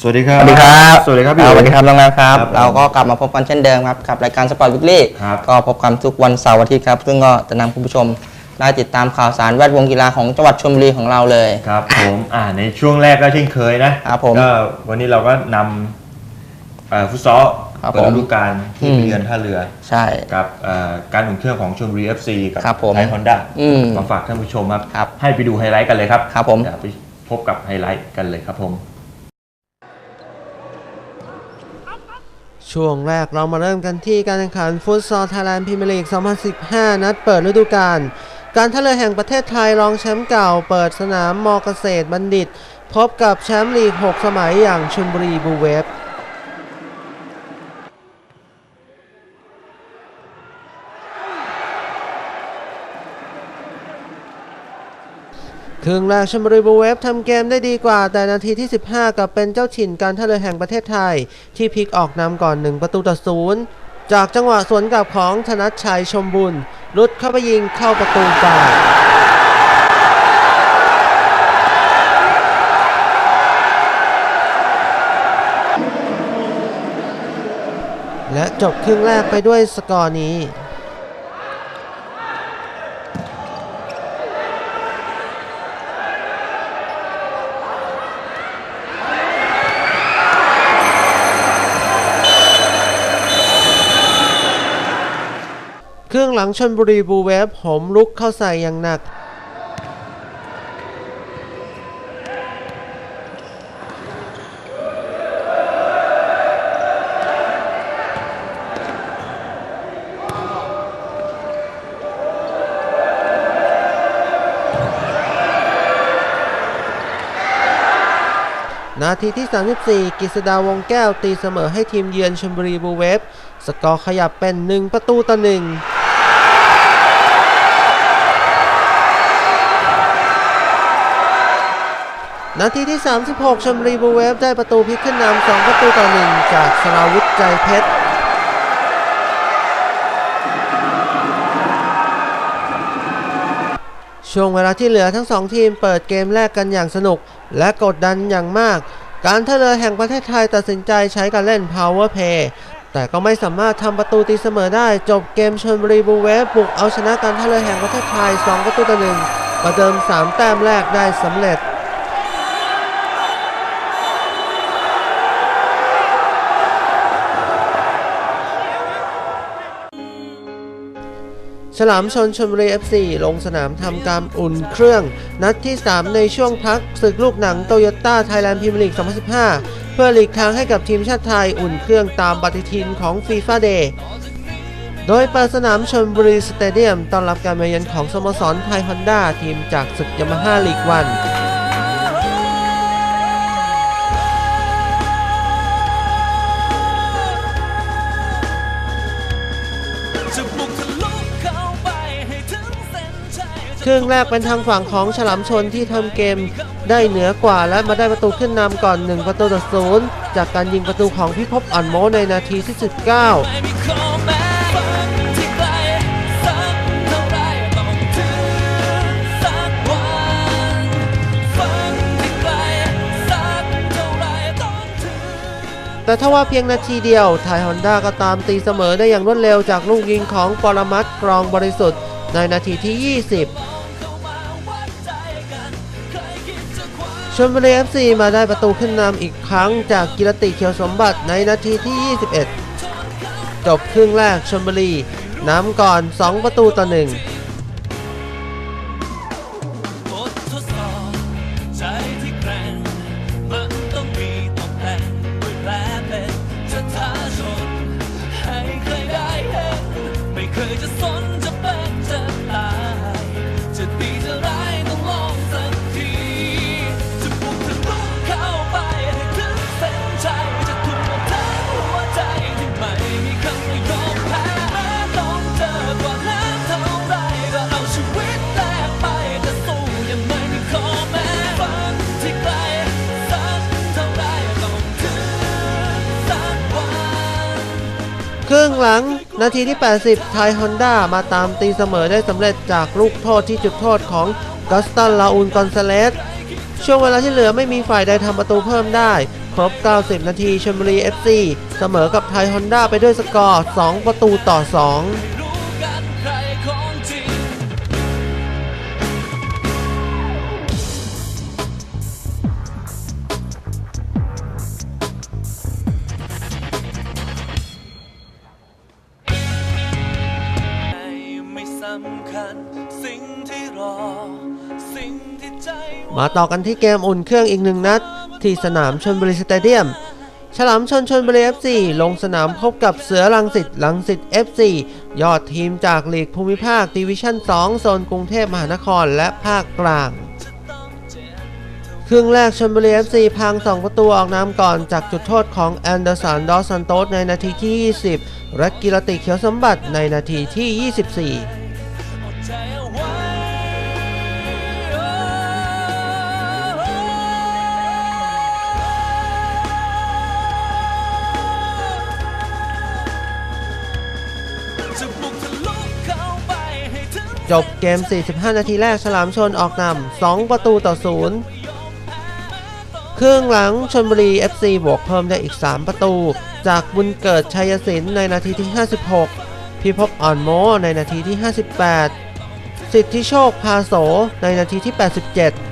สวัสดีครับ สวัสดีครับสวัสดีครับพี่สวัสดีครับน้องนัทครับ ครับเราก็กลับมาพบกันเช่นเดิมครับกับรายการสปอร์ตวิกลี่ครับ ก็พบกันทุกวันเสาร์อาทิตย์ครับ ซึ่งก็จะนำคุณผู้ชมได้ติดตามข่าวสารแวดวงกีฬาของจังหวัดชลบุรีของเราเลย ครับผมอ่าในช่วงแรกก็เช่นเคยนะครับผมก็วันนี้เราก็นำเอ่อฟุตซอลครับเปิดผมฤดูกาลที่อืม เยือนท่าเรือ ใช่ กับเอ่อการอุ่นเครื่องของชลบุรี FC กับครับผมไทยฮอนด้าอืมมาฝากท่านผู้ชมครับ ครับให้ไปดูไฮไลท์กันเลยครับครับผม เดี๋ยวไปพบกับไฮไลท์กันเลยครับผม ช่วงแรกเรามาเริ่มกันที่การแข่งขันฟุตซอลไทยแลนด์พรีเมียร์ลีก 2015 นัดเปิดฤดูกาล การท่าเรือแห่งประเทศไทยรองแชมป์เก่า เปิดสนามมอเกษตรบัณฑิต พบกับแชมป์ลีก 6 สมัยอย่างชลบุรีบูเวฟ ครึ่งแรกชลบุรีบูเวฟทำเกมได้ดีกว่า แต่นาทีที่ 15 กับเป็นเจ้าถิ่นการท่าเรือแห่งประเทศไทย ที่พลิกออกนำก่อน 1 ประตูต่อศูนย์จากจังหวะสวนกลับของธนัชชัยชมบุญลุดเข้าไปยิงเข้าประตูจ่าและจบครึ่งแรกไปด้วยสกอร์นี้ เครื่อง หลังชนบุรีบูเวฟผมลุกเข้าใส่อย่างหนัก นาทีที่ 34 กิษดาวงแก้วตีเสมอให้ทีมเยือนชลบุรีบูเวฟสกอร์ขยับเป็น 1 ประตูต่อห นาทีที่ 36ชลบุรีบูเวฟได้ประตูพลิกขึ้นนำ2ประตูต่อหนึ่งจากสราวุธใจเพชรช่วงเวลาที่เหลือทั้งสองทีมเปิดเกมแรกกันอย่างสนุก และกดดันอย่างมาก การท่าเรือแห่งประเทศไทยตัดสินใจใช้การเล่น power play แต่ก็ไม่สามารถทำประตูตีเสมอได้จบเกมชนบุรีบูเวฟบุกเอาชนะการท่าเรือแห่งประเทศไทย 2 ประตูต่อหนึ่งประเดิม 3 แต้มแรกได้สำเร็จ ฉลามชนชลบุรี FC ลงสนามทำการอุ่นเครื่อง นัดที่ 3 ในช่วงพักศึกลูกหนังโตโยต้าไทยแลนด์พรีเมียร์ลีก 2015 เพื่อหลีกทางให้กับทีมชาติไทยอุ่นเครื่องตามปฏิทินของฟีฟ่าเดย์โดยเปิดสนามชนบุรีสเตเดียมต้อนรับการมาเยือนของสโมสรไทยฮอนด้าทีมจากศึกยามาฮ่าลีกวัน ครึ่งแรกเป็นทางฝั่งของฉลามชนที่ทำเกมได้เหนือกว่าและมาได้ประตูขึ้นนำก่อน 1 ประตูต่อศูนย์จากการยิงประตูของพิภพอ่อนโมในนาทีที่ 19แม้ฝันที่ไกลสักเท่าไรต้องถึงสักวันฝันที่ไกลสักเท่าแต่ถ้าว่าเพียงนาทีเดียวไทยฮอนด้าก็ตามตีเสมอได้อย่างรวดเร็วจากลูกยิงของปรมัตกรองบริสุทธิ์ในนาทีที่ 20 ชลบุรี FC มาได้ประตูขึ้นนำอีกครั้งจากกิรติเขียวสมบัติในนาทีที่ 21 จบครึ่งแรกชลบุรีนำก่อน 2 ประตูต่อ1 งหลัง นาทีที่ 80 ไทยฮอนด้ามาตามตีเสมอได้สำเร็จจากลูกโทษที่จุดโทษของกัสตันลาอูนกอนซาเลสช่วงเวลาที่เหลือไม่มีฝ่ายใดทำประตูเพิ่มได้ ครบ 90 นาทีชลบุรี FC เสมอกับไทยฮอนด้าไปด้วยสกอร์ 2 ประตูต่อ 2 มาต่อกันที่เกมอุ่นเครื่องอีกหนึ่งนัด ที่สนามชนบุรีสเตเดียม ฉลามชนชนบุรี FC ลงสนามพบกับเสือลังสิตลังสิต FC ยอดทีมจากลีกภูมิภาคดิวิชั่น 2 โซนกรุงเทพมหานครและภาคกลาง ครึ่งแรกชนบุรี FC พัง 2 ประตูออกนำก่อนจากจุดโทษของแอนเดอร์สันดอสซันโตสในนาทีที่ 20 และกิรติเขียวสมบัติในนาทีที่ 24 จบเกม 45 นาทีแรกฉลามชนออกนำ2 ประตูต่อ 0 ครึ่งหลังชนบุรี FC บวกเพิ่มได้อีก 3 ประตู จากบุญเกิดชัยศิลป์ในนาทีที่ 56 พิภพอ่อนโมในนาทีที่ 58 สิทธิโชคพาโสในนาทีที่ 87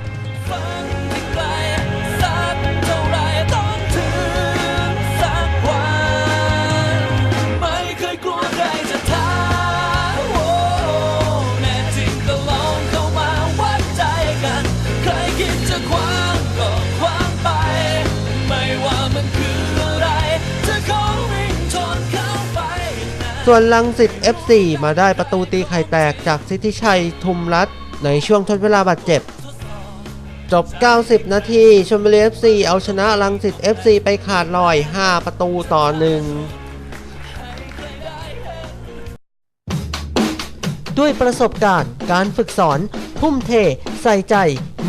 ส่วนลังสิต FC มาได้ประตูตีไข่แตกจากสิทธิชัยทุมรัตในช่วงทดเวลาบาดเจ็บ จบ 90 นาทีชลบุรี FC เอาชนะลังสิต FC ไปขาดลอย 5 ประตูต่อ1ด้วยประสบการณ์ การฝึกสอน ทุ่มเท ใส่ใจ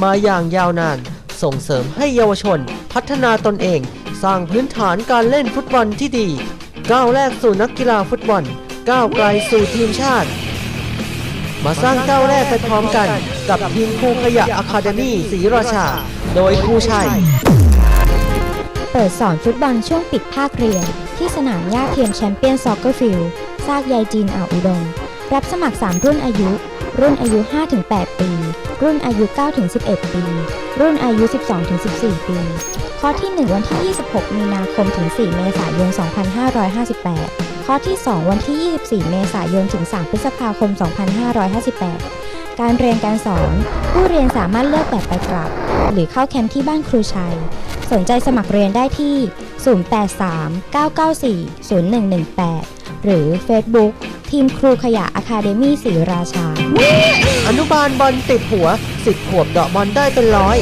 มาอย่างยาวนาน ส่งเสริมให้เยาวชน พัฒนาตนเอง สร้างพื้นฐานการเล่นฟุตบอลที่ดี ก้าวแรกสู่นักกีฬาฟุตบอล ก้าวไกลสู่ทีมชาติ มาสร้างก้าวแรกไปพร้อมกัน กับทีมครูขยะอะคาเดมี่ศรีราชา โดยครูชัย เปิดสอนฟุตบอลช่วงปิดภาคเรียน ที่สนามหญ้าเทียมแชมเปี้ยนซ็อกเกอร์ฟิลด์ซากยายจีนอ่าวอุดม รับสมัคร 3 รุ่นอายุ รุ่นอายุ 5-8 ปี รุ่นอายุ 9-11 ปี รุ่นอายุ 12-14 ปี ข้อที่ 1 วันที่ 26 มีนาคมถึง 4 เมษายน 2558 ข้อที่ 2 วันที่ 24 เมษายนถึง 3 พฤษภาคม 2558 การเรียนการสอน ผู้เรียนสามารถเลือกแบบไปกลับ หรือเข้าแคมป์ที่บ้านครูชัย สนใจสมัครเรียนได้ที่ 083-994-0118 หรือ Facebook ทีมครูขยะอะคาเดมี่ศรีราชา อนุบาลบอลติดหัว สิบขวบเดาะบอลได้เป็นร้อย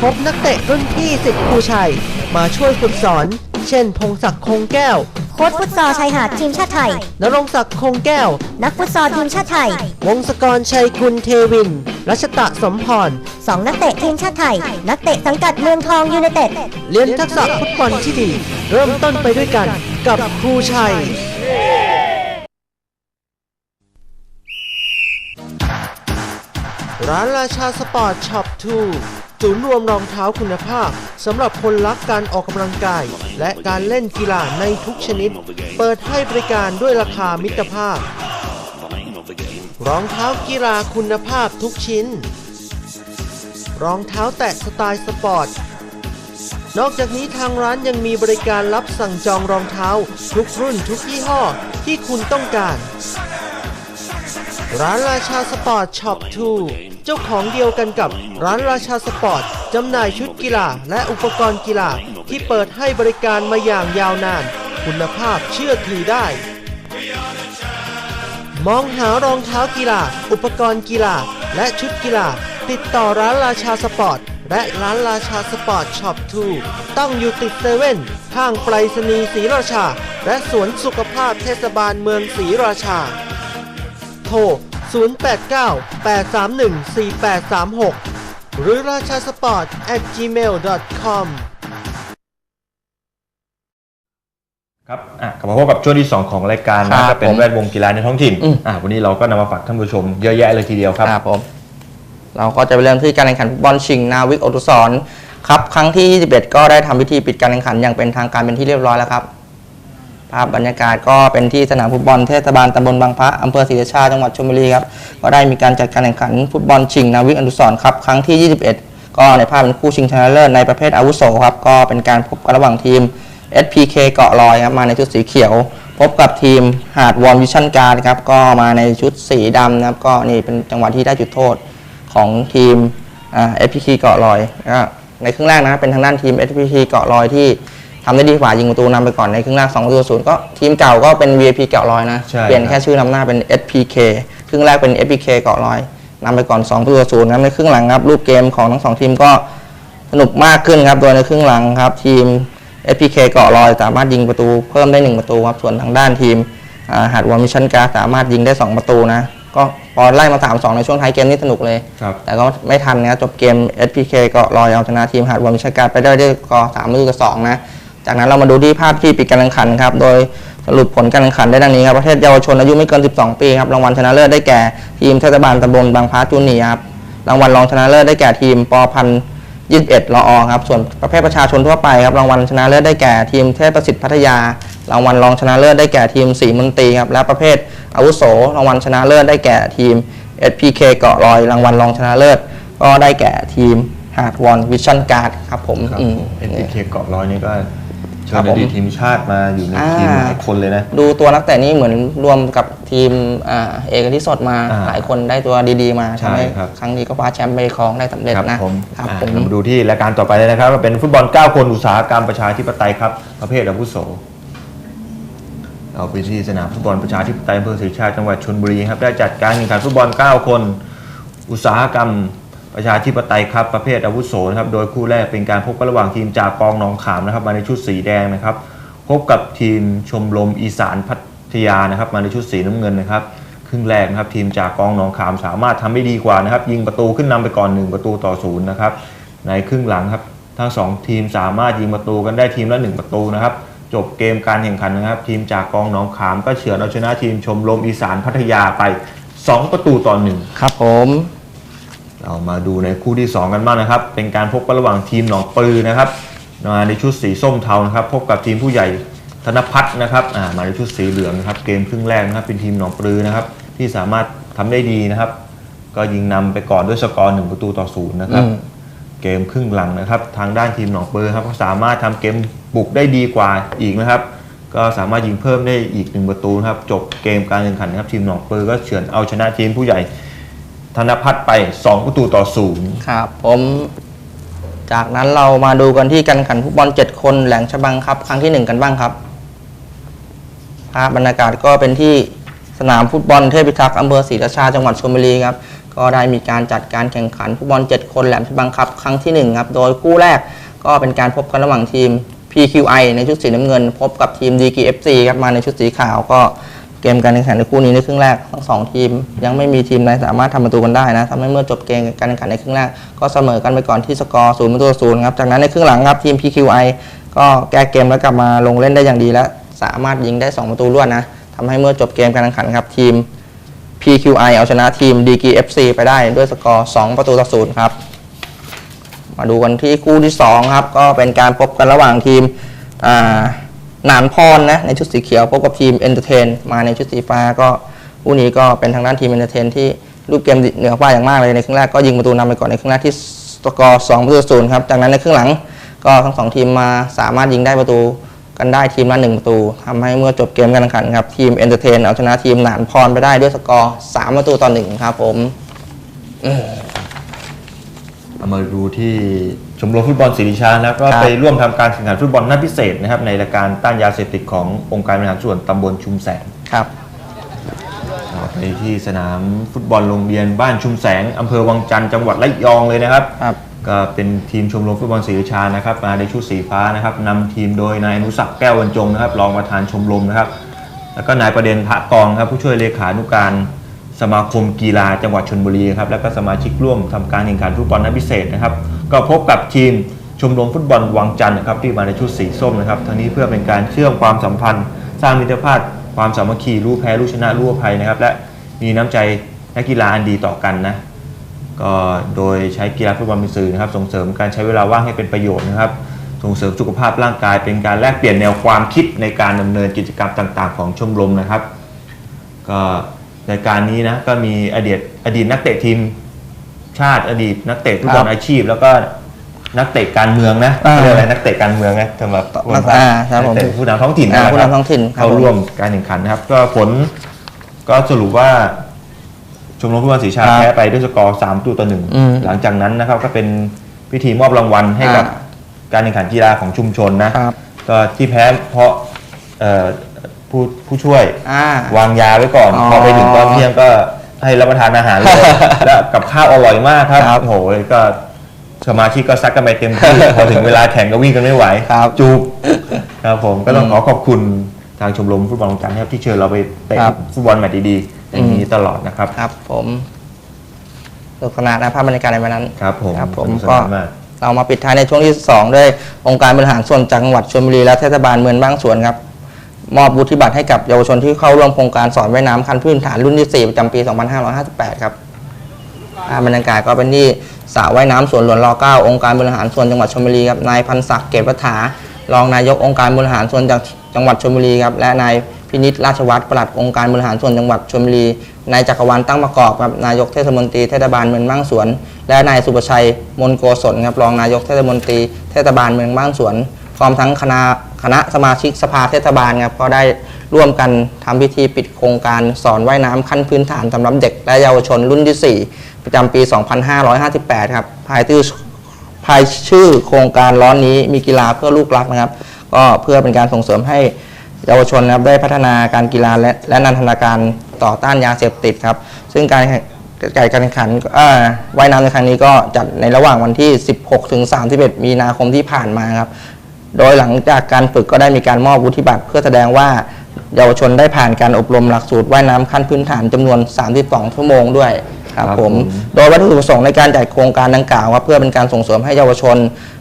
พบนักเตะรุ่นพี่สิทธิ์ครูชัย มาช่วยฝึกสอน เช่น พงศักดิ์คงแก้ว โค้ชฟุตซอลชายหาดทีมชาติไทย นรงศักดิ์คงแก้ว นักฟุตซอลทีมชาติไทย วงศกรชัยกุลเทวิน รัชตะสมพร สองนักเตะทีมชาติไทย นักเตะสังกัดเมืองทองยูไนเต็ด เรียนทักษะฟุตบอลที่ดี เริ่มต้นไปด้วยกันกับครูชัย ร้านราชาสปอร์ตช็อปทูศูนย์รวมรองเท้าคุณภาพสำหรับคนรักการออกกำลังกาย และการเล่นกีฬาในทุกชนิด เปิดให้บริการด้วยราคามิตรภาพ รองเท้ากีฬาคุณภาพทุกชิ้น รองเท้าแตะสไตล์สปอร์ตนอกจากนี้ทางร้านยังมีบริการรับสั่งจองรองเท้า ทุกรุ่นทุกยี่ห้อที่คุณต้องการ ร้านราชาสปอร์ตช็อป2เจ้าของเดียวกันกับร้านราชาสปอร์ตจำหน่ายชุดกีฬาและอุปกรณ์กีฬาที่เปิดให้บริการมาอย่างยาวนาน คุณภาพเชื่อถือได้ มองหารองเท้ากีฬา อุปกรณ์กีฬา และชุดกีฬา ติดต่อร้านราชาสปอร์ตและร้านราชาสปอร์ตช็อป2ตั้งอยู่ติดเซเว่นข้างไปรษณีย์ศรีราชา และสวนสุขภาพเทศบาลเมืองศรีราชา โทร 089-831-4836 หรือราชาสปอร์ต at gmail.com ครับอะกลับมาพบกับช่วงที่ 2 ของรายการครันะบก็เป็นผมแวดวงกีฬาในท้องถิ่นอืม อะวันนี้เราก็นำมาฝากท่านผู้ชมเยอะแยะเลยทีเดียวครับ ครับผมเราก็จะไปเริ่มที่การแข่งขันฟุตบอลชิงนาวิกโอตุสรครับครั้งที่ 21 ก็ได้ทำพิธีปิดการแข่งขันอย่างเป็นทางการเป็นที่เรียบร้อยแล้วครับ ภาพบรรยากาศก็เป็นที่สนามฟุตบอลเทศบาลตำบลบางพระอำเภอศรีราชาจังหวัดชลบุรีครับก็ได้มีการจัดการแข่งขันฟุตบอลชิงนาวิกอนุสรครับครั้งที่ 21 ก็ในภาพเป็นคู่ชิงชนะเลิศในประเภทอาวุโสครับก็เป็นการพบกันระหว่างทีม SPK เกาะลอยครับมาในชุดสีเขียว พบกับทีมหาดวอร์มวิชั่นการ์ครับก็มาในชุดสีดำนะครับก็นี่เป็นจังหวะที่ได้จุดโทษของทีมอ่า SPK เกาะลอยในครึ่งแรกนะครับเป็นทางด้านทีม SPK เกาะลอยที่ ทำได้ดีกว่ายิงประตูนำไปก่อนในครึ่งแรก2ประตูศูนย์ก็ทีมเก่าก็เป็น VIP เกาะลอยนะ ใช่เปลี่ยนครับแค่ชื่อนำหน้าเป็น SPK ครึ่งแรกเป็น SPK เกาะลอยนำไปก่อน2ประตูศูนย์ครับในครึ่งหลังครับรูปเกมของทั้งสองทีมก็สนุกมากขึ้นครับโดยในครึ่งหลังครับทีม SPK เกาะลอยสามารถยิงประตูเพิ่มได้ 1 ประตูครับส่วนทางด้านทีมอ่าหาดวอร์มิชันการ์ดสามารถยิงได้ 2 ประตูนะก็พอไล่มา3-2ในช่วงท้ายเกมนี่สนุกเลย ครับ แต่ก็ไม่ทันนะครับจบเกม SPK ก็รอยเอาชนะทีมหาดวอร์มิชันการ์ดไปได้ด้วยสกอร์3ประตูต่อ2นะ จากนั้นเรามาดูที่ภาพที่ปิดการแข่งขันครับ โดยสรุปผลการแข่งขันได้ดังนี้ครับประเภทเยาวชนอายุไม่เกิน 12 ปีครับรางวัลชนะเลิศได้แก่ทีมเทศบาลตำบลบางพระจูเนียร์ครับรางวัลรองชนะเลิศได้แก่ทีมปอพันยี่สิบเอ็ดรอครับส่วนประเภทประชาชนทั่วไปครับรางวัลชนะเลิศได้แก่ทีมเทพประสิทธิ์พัทยารางวัลรองชนะเลิศได้แก่ทีมสีมนตรีครับและประเภทอาวุโสรางวัลชนะเลิศได้แก่ทีม SPK เกาะลอย รางวัลรองชนะเลิศก็ได้แก่ทีมหาดวอนวิชั่นการ์ดครับผมครับอืมเอ็นเคเกาะร้อยนี่ก็ เชิครัญบอผม ดีตทีมชาติมาอยู่ในอ่าทีมหลายคนเลยนะ ดูตัวนักเตะนี่เหมือนรวมกับทีมอ่าเอกที่สดมาอ่าหลายคนได้ตัวดีๆมาใช่ทำให้ครับ ครั้งนี้ก็คว้าแชมป์ไปครองได้สำเร็จครับนะผมครับอ่าผมเรามาดูที่รายการต่อไปเลยนะครับก็เป็นฟุตบอล 9 คนอุตสาหกรรมประชาธิปไตยครับ ประเภทอาวุโสเราไปที่สนามฟุตบอลประชาธิปไตยอำเภอศรีราชาจังหวัดชลบุรีครับ ได้จัดการแข่งขันฟุตบอล 9 คน อุตสาหกรรม ประชาธิปไตยครับประเภทอาวุโสนะครับโดยคู่แรกเป็นการพบกันระหว่างทีมจากกองหนองขามนะครับมาในชุดสีแดงนะครับพบกับทีมชมรมอีสานพัทยานะครับมาในชุดสีน้ำเงินนะครับครึ่งแรกนะครับทีมจากกองหนองขามสามารถทำได้ดีกว่านะครับยิงประตูขึ้นนำไปก่อน 1 ประตูต่อศูนย์นะครับในครึ่งหลังครับทั้งสองทีมสามารถยิงประตูกันได้ทีมละ 1 ประตูนะครับจบเกมการแข่งขันนะครับ ทีมจากกองหนองขามก็เฉือนเอาชนะทีมชมรมอีสานพัทยาไป 2 ประตูต่อหนึ่งครับผม เรามาดูในคู่ที่ 2 กันบ้างนะครับ เป็นการพบกันระหว่างทีมหนองปลือนะครับมาในชุดสีส้มเทานะครับ พบกับทีมผู้ใหญ่ธนพัฒน์นะครับอ่ามาในชุดสีเหลืองนะครับ เกมครึ่งแรกนะครับ เป็นทีมหนองปลือนะครับ ที่สามารถทำได้ดีนะครับ ก็ยิงนำไปก่อนด้วยสกอร์หนึ่งประตูต่อศูนย์นะครับอืมเกมครึ่งหลังนะครับ ทางด้านทีมหนองปลือครับก็สามารถทำเกมบุกได้ดีกว่าอีกนะครับ ก็สามารถยิงเพิ่มได้อีกหนึ่งประตูนะครับ จบเกมการแข่งขันนะครับ ทีมหนองปลือก็เฉือนเอาชนะทีมผู้ใหญ่ ธนพัฒน์ไป 2 ประตูต่อศูนย์ครับผมจากนั้นเรามาดูกันที่การแข่งขันฟุตบอล7คนแหลงฉบังครับ ครั้งที่ 1 กันบ้างครับภาพบรรยากาศก็เป็นที่สนามฟุตบอลเทพิทักษ์อำเภอศรีราชาจังหวัดชลบุรีครับก็ได้มีการจัดการแข่งขันฟุตบอล 7 คนแหลมฉบังครับ ครั้งที่ 1 ครับ โดยคู่แรกก็เป็นการพบกันระหว่างทีม PQI ในชุดสีน้ำเงิน พบกับทีม DKFC ครับมาในชุดสีขาวก็ กมการแข่งขันในคู่นี้ในครึ่งแรกทั้งสองทีม ยังไม่มีทีมใดสามารถทำประตูกันได้นะทำให้เมื่อจบเกมการแข่งขันในครึ่งแรกก็เสมอกันไปก่อนที่สกอร์ศูนย์ประตูศูนย์ครับจากนั้นในครึ่งหลังครับทีม PQI ก็แก้เกมแล้วกลับมาลงเล่นได้อย่างดีและสามารถยิงได้ 2 ประตูรวดนะทำให้เมื่อจบเกมการแข่งขันครับทีม PQI เอาชนะทีม DKFC ไปได้ด้วยสกอร์ 2 ประตูต่อศูนย์ครับมาดูกันที่คู่ที่2ครับก็เป็นการพบกันระหว่างทีมอ่า หนานพรนะในชุดสีเขียวพบกับทีมเอนเตอร์เทนมาในชุดสีฟ้าก็คู่นี้ก็เป็นทางด้านทีมเอนเตอร์เทนที่รูปเกมเหนือฟ้าอย่างมากเลยในครึ่งแรกก็ยิงประตูนำไปก่อนในครึ่งแรกที่สกอร์2ประตูศูนย์ครับจากนั้นในครึ่งหลังก็ทั้งสองทีมมาสามารถยิงได้ประตูกันได้ทีมละหนึ่งประตูทำให้เมื่อจบเกมการแข่งขันครับทีมเอนเตอร์เทนเอาชนะทีมหนานพรไปได้ด้วยสกอร์3ประตูต่อหนึ่งครับผมเอามาดูที่ ชมรมฟุตบอลศรีราชาแล้วก็ครับไปร่วมทำการแข่งขันฟุตบอลนัดพิเศษนะครับในรายการต้านยาเสพติดขององค์การบริหารส่วนตำบลชุมแสงครับเราไปที่สนามฟุตบอลโรงเรียนบ้านชุมแสงอำเภอวังจันทร์จังหวัดระยองเลยนะครับครับก็เป็นทีมชมรมฟุตบอลศรีราชานะครับมาในชุดสีฟ้านะครับนำทีมโดยนายอนุสักดิ์แก้วบรรจงนะครับรองประธานชมรมนะครับ แล้วก็นายประเด็นพระกองครับผู้ช่วยเลขานุการสมาคมกีฬาจังหวัดชนบุรีครับแล้วก็สมาชิกร่วมทำการแข่งขันฟุตบอลนัดพิเศษนะครับ ก็พบกับทีมชมรมฟุตบอลวังจันทร์นะครับที่มาในชุดสีส้มนะครับทั้งนี้เพื่อเป็นการเชื่อมความสัมพันธ์ สร้างมิตรภาพความสามัคคีรู้แพ้รู้ชนะรู้อภัยนะครับ และมีน้ำใจนักกีฬาอันดีต่อกันนะก็โดยใช้กีฬาฟุตบอลเป็นสื่อนะครับ ส่งเสริมการใช้เวลาว่างให้เป็นประโยชน์นะครับ ส่งเสริมสุขภาพร่างกาย เป็นการแลกเปลี่ยนแนวความคิดในการดำเนินกิจกรรมต่าง ๆ ของชมรมนะครับ ก็ในการนี้นะก็มีอดีตอดีตนักเตะทีม ชาติอดีตนักเตะฟุตบอลครับอาชีพ แล้วก็นักเตะการเมืองนะอ่าเรียกอะไรนักเตะการเมืองนะสำหรับผู้นักอ่าครับผมนักเตะผู้นำท้องถิ่นอ่านะครับผู้นำท้องถิ่นครับเข้าร่วมการแข่งขันนะครับ ก็ผลก็สรุปว่าชมรมฟุตบอลศรีชาครับแพ้ไปด้วยสกอร์3ประตูต่อหนึ่งอืมหลังจากนั้นนะครับก็เป็นพิธีมอบรางวัลให้กับอ่าการแข่งขันกีฬาของชุมชนนะครับก็ที่แพ้เพราะเอ่อผู้ผู้ช่วยอ่าวางยาไว้ก่อนอ๋อพอไปถึงตอนเที่ยงก็ ให้รับประทานอาหารเลย แล้วกับข้าวอร่อยมากครับครับ โอ้โหก็สมาชิกก็ซักกันไปเต็มที่ พอถึงเวลาแข่งก็วิ่งกันไม่ไหวครับจูบครับผมก็ต้องอืมขอขอบคุณทางชมรมฟุตบอลของจันทร์นะครับที่เชิญเราไปเตะครับ ฟุตบอลแมตช์ดีๆอย่างนี้ตลอดนะครับครับ ผมสนุกสนานนะภาพบรรยากาศในวันนั้น ครับผมครับผมสนุกสก็นานมาก เรามาปิดท้ายในช่วงที่ 2 ด้วยองค์การบริหารส่วนจังหวัดชลบุรีและเทศบาลเมืองบางสวนครับ มอบวุฒิบัตรให้กับเยาวชนที่เข้าร่วมโครงการสอนว่ายน้ำขั้นพื้นฐานรุ่นที่ 4 ประจำปี 2558 ครับบรรยากาศก็เป็นที่สระว่ายน้ำสวนหลวงร9องค์การบริหารส่วนจังหวัดชลบุรีครับนายพันศักดิ์เกตวัฒารองนายกองค์การบริหารส่วนจังจังหวัดชลบุรีครับและนายพินิจราชวัตรปลัดองค์การบริหารส่วนจังหวัดชลบุรีนายจักรวาลตั้งประกอบครับนายกเทศมนตรีเทศบาลเมืองบ้างสวน และนายสุประชัยมนโกศลครับรองนายกเทศมนตรีเทศบาลเมืองบ้างสวน พร้อมทั้งคณะคณะสมาชิกสภาเทศบาลครับก็ได้ร่วมกันทำพิธีปิดโครงการสอนว่ายน้ำขั้นพื้นฐานสำหรับเด็กและเยาวชนรุ่นที่ 4 ประจำปี 2558 ครับภายชื่อภายชื่อโครงการร้อนนี้มีกีฬาเพื่อลูกรักนะครับ ก็เพื่อเป็นการส่งเสริมให้เยาวชนนะครับได้พัฒนาการกีฬาและและนันทนาการต่อต้านยาเสพติดครับ ซึ่งการแข่งการแข่งขันว่ายน้ำในครั้งนี้ก็จัดในระหว่างวันที่ 16 ถึง 31 มีนาคมที่ผ่านมาครับ โดยหลังจากการฝึกก็ได้มีการมอบวุฒิบัตรเพื่อแสดงว่าเยาวชนได้ผ่านการอบรมหลักสูตรว่ายน้ำขั้นพื้นฐานจำนวน 32 ชั่วโมงด้วยครับครับผมผมโดยวัตถุประสงค์ในการจัดโครงการดังกล่าวครับเพื่อเป็นการส่งเสริมให้เยาวชน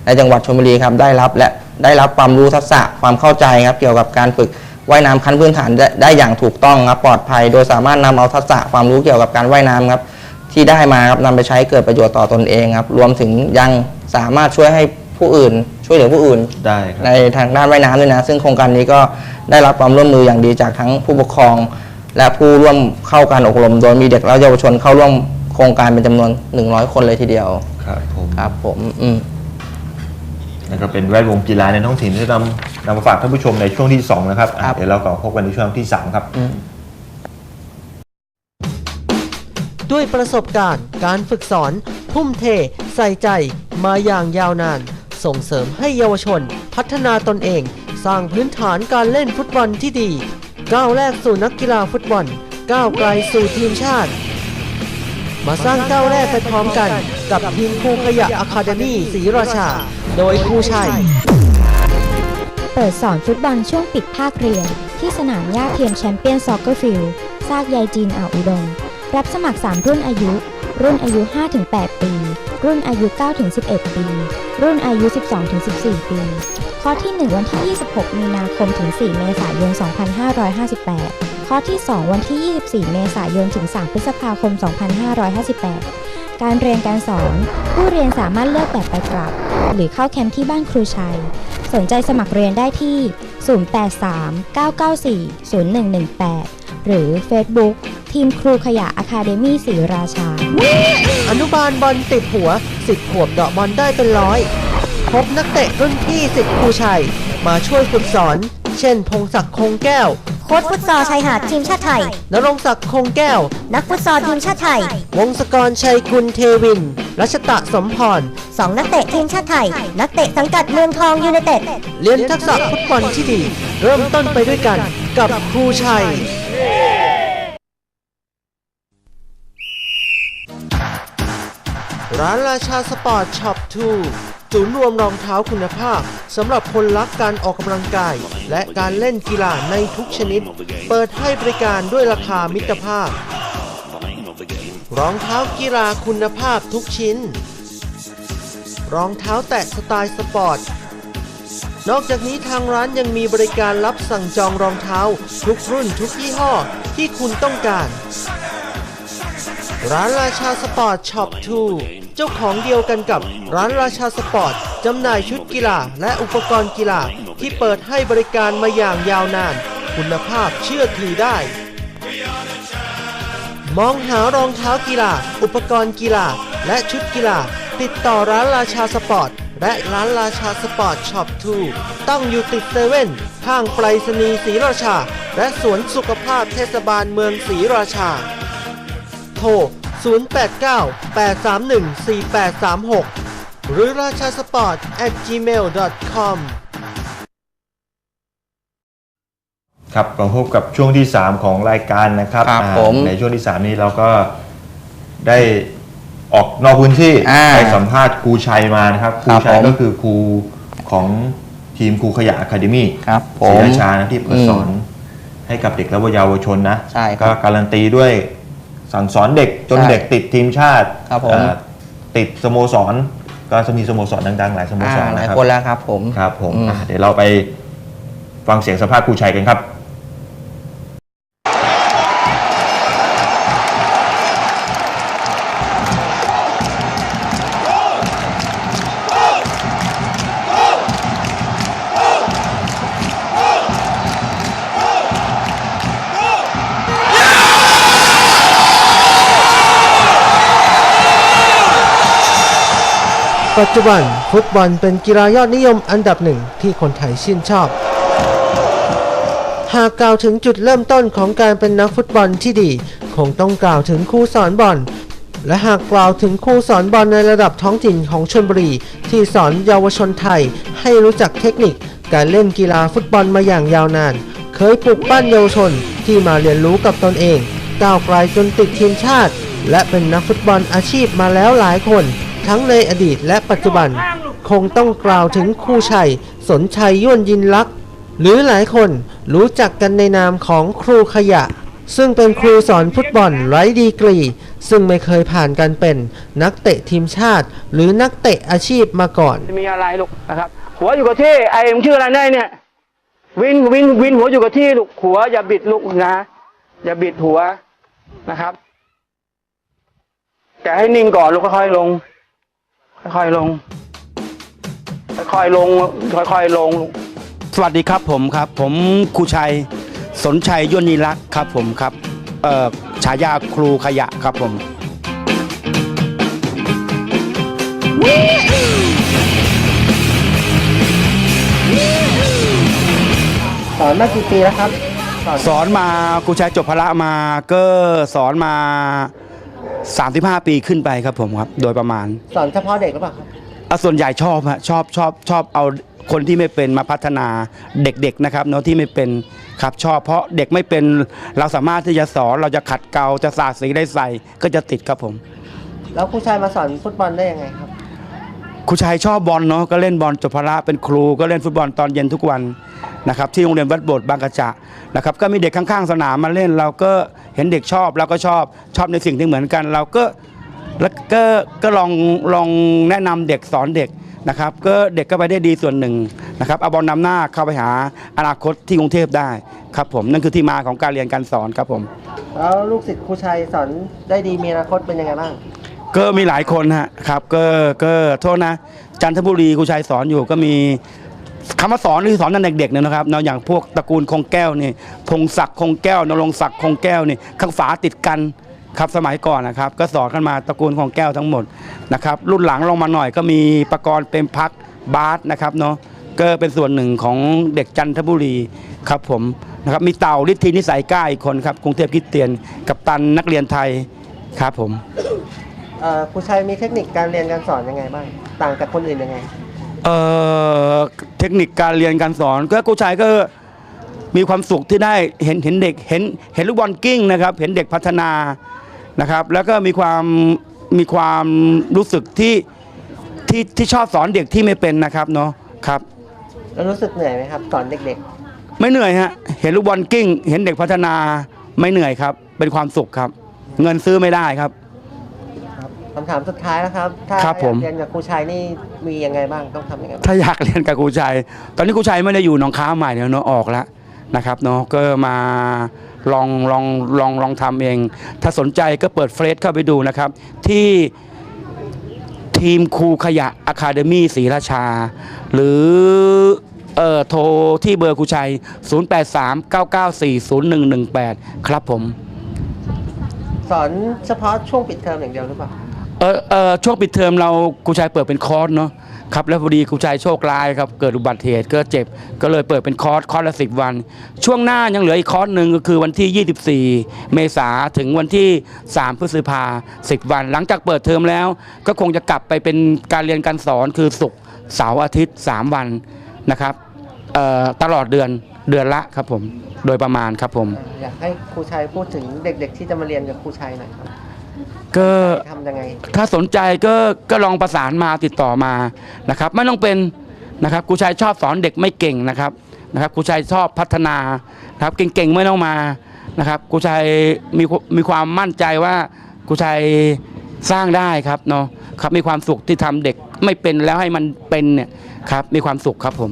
ในจังหวัดชลบุรีครับได้รับและได้รับความรู้ทักษะความเข้าใจครับเกี่ยวกับการฝึกว่ายน้ำขั้นพื้นฐานได้ได้อย่างถูกต้องครับปลอดภัย โดยสามารถนำเอาทักษะความรู้เกี่ยวกับการว่ายน้ำครับที่ได้มาครับนำไปใช้เกิดประโยชน์ต่อตนเองครับรวมถึงยังสามารถช่วยให้ผู้อื่น ช่วยเหลือผู้อื่น ได้ครับ ในทางด้านว่ายน้ำด้วยนะ ซึ่งโครงการนี้ก็ได้รับความร่วมมืออย่างดีจากทั้งผู้ปกครอง และผู้ร่วมเข้าการอบรม โดยมีเด็กและเยาวชนเข้าร่วมโครงการเป็นจำนวน 100 คนเลยทีเดียวครับผมครับผมอืม นั่นก็เป็นแวดวงกีฬาในท้องถิ่นที่นำนำมาฝากท่านผู้ชมในช่วงที่ 2 นะครับอะครับ เดี๋ยวเราก็พบกันในช่วงที่ 3 ครับ อืม ด้วยประสบการณ์การฝึกสอน ทุ่มเท ใส่ใจมาอย่างยาวนาน ส่งเสริมให้เยาวชน พัฒนาตนเอง สร้างพื้นฐานการเล่นฟุตบอลที่ดี ก้าวแรกสู่นักกีฬาฟุตบอล ก้าวไกลสู่ทีมชาติ มาสร้างก้าวแรกไปพร้อมกัน กับทีมครูขยะอะคาเดมี่ศรีราชา โดยครูชัย เปิดสอนฟุตบอลช่วงปิดภาคเรียน ที่สนามหญ้าเทียมแชมเปี้ยนซ็อกเกอร์ฟิลด์ซากยายจีนอ่าวอุดม รับสมัคร 3 รุ่นอายุ รุ่นอายุ 5-8 ปี รุ่นอายุ 9-11 ปี รุ่นอายุ 12-14 ปี ข้อที่ 1 วันที่ 26 มีนาคมถึง 4 เมษายน 2558 ข้อที่ 2 วันที่ 24 เมษายนถึง 3 พฤษภาคม 2558 การเรียนการสอน ผู้เรียนสามารถเลือกแบบไปกลับ หรือเข้าแคมป์ที่บ้านครูชัย สนใจสมัครเรียนได้ที่ 083-994-0118 หรือ Facebook ทีมครูขยะอะคาเดมี่ศรีราชา อนุบาลบอลติดหัวสิบขวบเดาะบอลได้เป็นร้อย พบนักเตะรุ่นพี่สิทธิ์ครูชัย มาช่วยฝึกสอน เช่น พงศักดิ์คงแก้ว โค้ชฟุตซอลชายหาดทีมชาติไทย นรงศักดิ์คงแก้ว นักฟุตซอลทีมชาติไทย วงศกรชัยกุลเทวิน รัชตะสมพร สองนักเตะทีมชาติไทย นักเตะสังกัดเมืองทองยูไนเต็ด เรียนทักษะฟุตบอลที่ดี เริ่มต้นไปด้วยกันกับครูชัย ร้านราชาสปอร์ตช็อปทูศูนย์รวมรองเท้าคุณภาพสำหรับคนรักการออกกำลังกาย และการเล่นกีฬาในทุกชนิด เปิดให้บริการด้วยราคามิตรภาพ รองเท้ากีฬาคุณภาพทุกชิ้น รองเท้าแตะสไตล์สปอร์ต นอกจากนี้ทางร้านยังมีบริการรับสั่งจองรองเท้า ทุกรุ่นทุกยี่ห้อที่คุณต้องการ ร้านราชาสปอร์ตช็อป2เจ้าของเดียวกันกับร้านราชาสปอร์ตจำหน่ายชุดกีฬาและอุปกรณ์กีฬาที่เปิดให้บริการมาอย่างยาวนาน คุณภาพเชื่อถือได้ มองหารองเท้ากีฬา อุปกรณ์กีฬา และชุดกีฬา ติดต่อร้านราชาสปอร์ตและร้านราชาสปอร์ตช็อป2ตั้งอยู่ติดเซเว่นข้างไปรษณีย์ศรีราชา และสวนสุขภาพเทศบาลเมืองศรีราชา ทร 089 831 4836 หรือราชาสปอร์ต at gmail.com ครับเราพบกับช่วงที่ 3 ของรายการนะครับครับอ่าผมในช่วงที่ 3 นี้เราก็ได้ออกนอกพื้นที่อ่าไปสัมภาษณ์ครูชัยมานะครับครูครับชัยผม ก็คือครูของทีมครูขยะอะคาเดมี่ ครับผศรีม ราชานะที่เปิดอืมสอนให้กับเด็กและเยาวชนนะ ใช่ครับก็การันตีด้วย สั่งสอนเด็กจนใช่เด็กติดทีมชาติครับผมเอ่อติดสโมสร ก็จะมีสโมสรดังๆ หลายสโมอ่าสรหลายนะครับคนแล้วครับผมครับผมอืมอะเดี๋ยวเราไปฟังเสียงสัมภาษณ์ครูชัยกันครับ ปัจจุบันฟุตบอลเป็นกีฬายอดนิยมอันดับหนึ่งที่คนไทยชื่นชอบ หากกล่าวถึงจุดเริ่มต้นของการเป็นนักฟุตบอลที่ดี คงต้องกล่าวถึงครูสอนบอล และหากกล่าวถึงครูสอนบอลในระดับท้องถิ่นของชลบุรี ที่สอนเยาวชนไทยให้รู้จักเทคนิค การเล่นกีฬาฟุตบอลมาอย่างยาวนาน เคยปลุกปั้นเยาวชนที่มาเรียนรู้กับตนเองก้าวไกลจนติดทีมชาติ และเป็นนักฟุตบอลอาชีพมาแล้วหลายคน ทั้งในอดีตและปัจจุบัน คงต้องกล่าวถึงครูชัย สนชัยย่วนยินลักษ์หรือหลายคนรู้จักกันในนามของครูขยะ ซึ่งเป็นครูสอนฟุตบอลไร้ดีกรี ซึ่งไม่เคยผ่านการเป็นนักเตะทีมชาติ หรือนักเตะอาชีพมาก่อน จะมีอะไรลูกนะครับ หัวอยู่กับที่ไอ้เอ็มชื่ออะไรได้เนี่ย วินวินวินหัวอยู่กับที่ลูกหัวอย่าบิดลูกนะ อย่าบิดหัวนะครับแกะให้นิ่งก่อนลูกค่อยๆลง ค่อยๆลง ค่อยๆลง ค่อยๆลงลูกสวัสดีครับผมครับ ผมครูชัยสนชัยยนีรักษ์ครับผมครับเอ่อฉายาครูขยะครับผมสอนมากี่ปีแล้วครับ สอนมาครูชัยจบพละมาก็สอนมา 35 ปีขึ้นไปครับผมครับ โดยประมาณสอนเฉพาะเด็กหรือเปล่าครับอะส่วนใหญ่ชอบฮะชอบชอบชอบเอาคนที่ไม่เป็นมาพัฒนาเด็กๆนะครับเนาะที่ไม่เป็นครับชอบเพราะเด็กไม่เป็นเราสามารถที่จะสอนเราจะขัดเกลาจะสาดสีได้ใส่ก็จะติดครับผม แล้วครูชัยมาสอนฟุตบอลได้ยังไงครับ ครูชัยชอบบอลเนาะก็เล่นบอลจบพละเป็นครูก็เล่นฟุตบอลตอนเย็นทุกวันนะครับที่โรงเรียนวัดโบสถ์บางกระจะนะครับก็มีเด็กข้างๆสนามมาเล่นเราก็ เห็นเด็กชอบเราก็ชอบชอบในสิ่งที่เหมือนกัน เราก็แล้วก็ก็ลองลองแนะนำเด็กสอนเด็กนะครับ ก็เด็กก็ไปได้ดีส่วนหนึ่งนะครับเอาบอลนำหน้าเข้าไปหาอนาคตที่กรุงเทพได้ครับผมนั่นคือที่มาของการเรียนการสอนครับผมแล้วลูกศิษย์ครูชัยสอนได้ดีมีอนาคตเป็นยังไงบ้างก็มีหลายคนฮะครับก็ก็โทษนะ จันทบุรีครูชัยสอนอยู่ก็มี คำว่าสอนนี่สอนตั้งแต่เด็กๆเนี่ยนะครับเนาะอย่างพวกตระกูลคงแก้วนี่พงศักดิ์คงแก้วนรงศักดิ์คงแก้วนี่ข้างฝาติดกันครับสมัยก่อนนะครับ ก็สอนกันมาตระกูลคงแก้วทั้งหมดนะครับรุ่นหลังลงมาหน่อยก็มีประกรณ์เป็นพักบาสนะครับเนาะก็เป็นส่วนหนึ่งของเด็กจันทบุรีครับผมนะครับมีเต่าฤทธินิสัยกล้าอีกคนครับกรุงเทพคริสเตียน กับตันนักเรียนไทยครับผม เอ่อครูชัยมีเทคนิคการเรียนการสอนยังไงบ้าง ต่างจากคนอื่นยังไง เอ่อเทคนิคการเรียนการสอนก็ครูชายก็มีความสุขที่ได้เห็นเห็นเด็กเห็นเห็นลูกบอลกิ้งนะครับ เห็นเด็กพัฒนานะครับ แล้วก็มีความมีความรู้สึกที่ที่ที่ชอบสอนเด็กที่ไม่เป็นนะครับเนาะครับ แล้วรู้สึกเหนื่อยไหมครับ สอนเด็กไม่เหนื่อยฮะเห็นลูกบอลกิ้ง เห็นเด็กพัฒนาไม่เหนื่อยครับ เป็นความสุขครับ เงินซื้อไม่ได้ครับๆ คำถามสุดท้ายแล้วครับ ถ้าครับผม อยากเรียนกับครูชัยนี่มียังไงบ้างต้องทำยังไงบ้างถ้าอยากเรียนกับครูชัย ตอนนี้ครูชัยไม่ได้อยู่หนองค้าใหม่เดี๋ยวเนาะออกแล้วนะครับเนาะก็มาลองลองลองลองทำเอง ถ้าสนใจก็เปิดเฟซเข้าไปดูนะครับ ที่ทีมครูขยะอะคาเดมี่ศรีราชา หรือเอ่อโทรที่เบอร์ครูชัย 0839940118 ครับผม สอนเฉพาะช่วงปิดเทอมอย่างเดียวหรือเปล่า เออเออช่วงปิดเทอมเราครูชัยเปิดเป็นคอร์สเนาะครับแล้วพอดีครูชัยโชคร้ายครับเกิดอุบัติเหตุก็เจ็บก็เลยเปิดเป็นคอร์สคอร์สละสิวัน ช่วงหน้ายังเหลืออีกคอร์สหนึ่งก็คือวันที่ 24 เมษาถึงวันที่ 3 พฤษภาสิบวัน หลังจากเปิดเทอมแล้ว ก็คงจะกลับไปเป็นการเรียนการสอนคือศุกร์เสาร์อาทิตย์ 3 วันนะครับตลอดเดือนเดือนละครับผมโดยประมาณครับผม อยากให้ครูชัยพูดถึงเด็กๆ ที่จะมาเรียนกับครูชัยหน่อยครับ ก็ทำยังไง ถ้าสนใจก็ก็ลองประสานมาติดต่อมานะครับ ไม่ต้องเป็นนะครับครูชัยชอบสอนเด็กไม่เก่งนะครับนะครับครูชัยชอบพัฒนานะครับเก่งๆไม่ต้องมานะครับครูชัยมีมีความมั่นใจว่าครูชัยสร้างได้ครับเนาะครับมีความสุขที่ทำเด็กไม่เป็นแล้วให้มันเป็นเนี่ยครับมีความสุขครับผม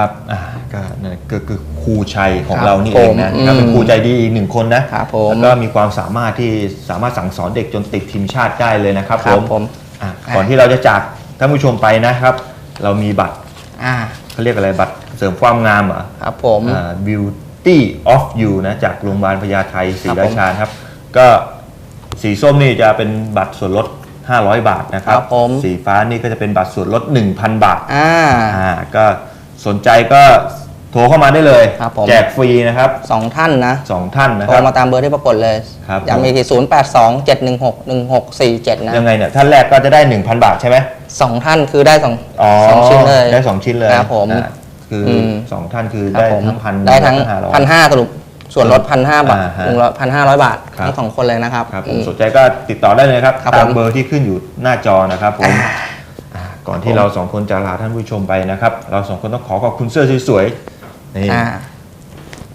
ครับอ่าก็นั่นก็คือครูชัยของครับเรานี่เองนะผมก็เป็นอืมครูใจดีอีกหนึ่งคนนะครับผมแล้วก็มีความสามารถที่สามารถสั่งสอนเด็กจนติดทีมชาติได้เลยนะครับครับผมอะก่อนที่เราจะจากท่านผู้ชมไปนะครับ เรามีบัตรอ่าเขาเรียกอะไรบัตรเสริมความงามเหรอ ครับผม อ่า Beauty of You นะจากโรงพยาบาลพญาไทศรีครับผมราชาครับ ก็สีส้มนี่จะเป็นบัตรส่วนลด 500 บาทนะครับ ครับผม สีฟ้านี่ก็จะเป็นบัตรส่วนลด 1,000 บาทอ่า อ่าก็ สนใจก็โทรเข้ามาได้เลยครับผม แจกฟรีนะครับสองท่านนะสองท่านนะโทครับรมาตามเบอร์ที่ปรากฏเลยครับ ย้ำอีกทีศูนย์แปดสองเจ็ดหนึ่งหกหนึ่งหกสี่เจ็ดนะยังไงเนี่ยท่านแรกก็จะได้ 1,000 บาทใช่ไหมสองท่านคือได้สองอ๋อสองชิ้นเลย ได้สองชิ้นเลยครับผมอ่าคืออม สองท่านคือครับได้ผมทั้งพันได้ทั้งห้าร้อย พันห้าสรุปส่วนลดพันห้าบาทอ่าฮะหนึ่งร้อยพันห้าร้อยบาทครับ ทั้งสองคนเลยนะครับครับผอืมมสนใจก็ติดต่อได้เลยนะครับครับตามผม เบอร์ที่ขึ้นอยู่หน้าจอนะครับผมอ่า ก่อนที่เราสองคนจะลาท่านผู้ชมไปนะครับ เราสองคนต้องขอขอบคุณเสื้อสวยๆนี่อ่า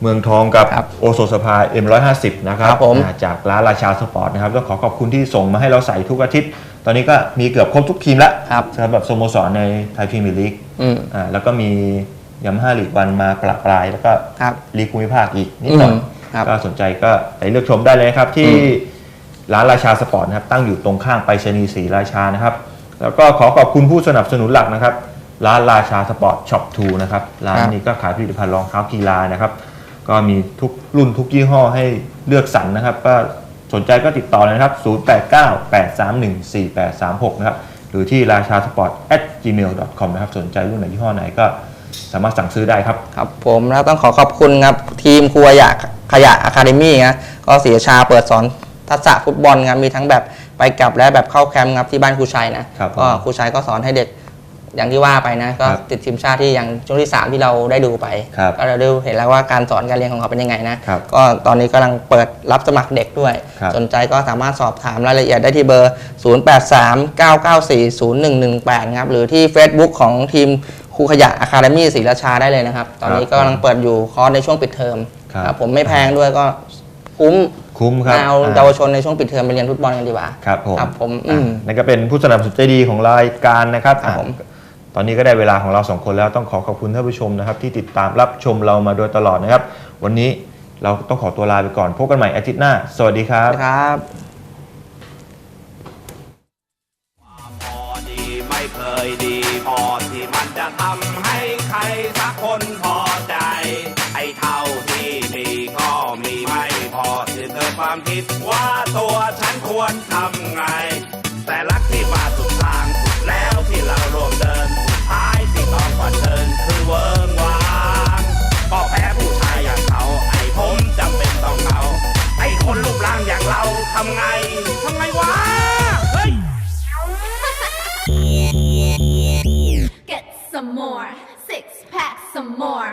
เมืองทองกับครับโอโซสภา M150 นะครับครับผมอ่าจากร้านราชาสปอร์ตนะครับต้องขอขอบคุณที่ส่งมาให้เราใส่ทุกอาทิตย์ ตอนนี้ก็มีเกือบครบทุกทีมแล้วครับสำหรับสโมสรในไทยพรีเมียร์ลีกอืมอ่าแล้วก็มียามาฮ่าลีกวันมาปรับปลาย แล้วก็ครับลีกภูมิภาคอีกนิดหน่อยอืมครับก็สนใจก็ไปเลือกชมได้เลยนะครับที่อืมร้านราชาสปอร์ตนะครับตั้งอยู่ตรงข้างไปรษณีย์ศรีราชานะครับ แล้วก็ขอขอบคุณผู้สนับสนุนหลักนะครับ ร้านราชาสปอร์ตช็อปทูนะครับ ร้านนี้ก็ขายผลิตภัณฑ์รองเท้ากีฬานะครับ ก็มีทุกรุ่นทุกยี่ห้อให้เลือกสรรนะครับ ก็สนใจก็ติดต่อเลยนะครับ 0898314836 นะครับ หรือที่ราชาสปอร์ต at gmail.com นะครับ สนใจรุ่นไหนยี่ห้อไหนก็สามารถสั่งซื้อได้ครับ ครับผมแล้วต้องขอขอบคุณครับ ทีมครัวขยะขยะอะคาเดมี่นะก็ศรีราชาเปิดสอนทักษะฟุตบอลครับมีทั้งแบบ ไปกลับและแบบเข้าแคมป์ครับที่บ้านครูชัยนะครับผมก็ครูชัยก็สอนให้เด็กอย่างที่ว่าไปนะ ก็ครับติดทีมชาติที่อย่างช่วงที่ 3 ที่เราได้ดูไป ครับก็เราได้เห็นแล้วว่าการสอนการเรียนของเขาเป็นยังไงนะครับก็ตอนนี้กำลังเปิดรับสมัครเด็กด้วย ครับ สนใจก็สามารถสอบถามรายละเอียดได้ที่เบอร์ 0839940118 ครับ หรือที่ Facebook ของทีมครูขยะอะคาเดมี่ศรีราชาได้เลยนะครับ ตอนนี้ครับก็กำลังเปิดอยู่คอร์สในช่วงปิดเทอมครับ ผมไม่แพงด้วยก็คุ้ม คุ้มครับเอาอ่าเยาวชนในช่วงปิดเทอมไปเรียนฟุตบอลกันดีกว่าครับผมครับผมอืมอะนั่นก็เป็นผู้สนับสนุนใจดีของรายการนะครับครับผมอะตอนนี้ก็ได้เวลาของเราสองคนแล้วต้องขอขอบคุณท่านผู้ชมนะครับ ที่ติดตามรับชมเรามาโดยตลอดนะครับ วันนี้เราต้องขอตัวลาไปก่อนพบกันใหม่อาทิตย์หน้า สวัสดีครับครับ ความคิดว่าตัวฉันควรทำไง แต่รักที่มาสุดทางสุดแล้วที่เรารวมเดินสุดท้ายที่ต้องเผชิญคือเวิร์งวางก็แพ้ผู้ชายอย่างเขา ไอ้ผมจำเป็นต้องเขาไอ้คนรูปร่างอย่างเราทำไงทำไงวะเฮ้ย Get some more, six pack some more.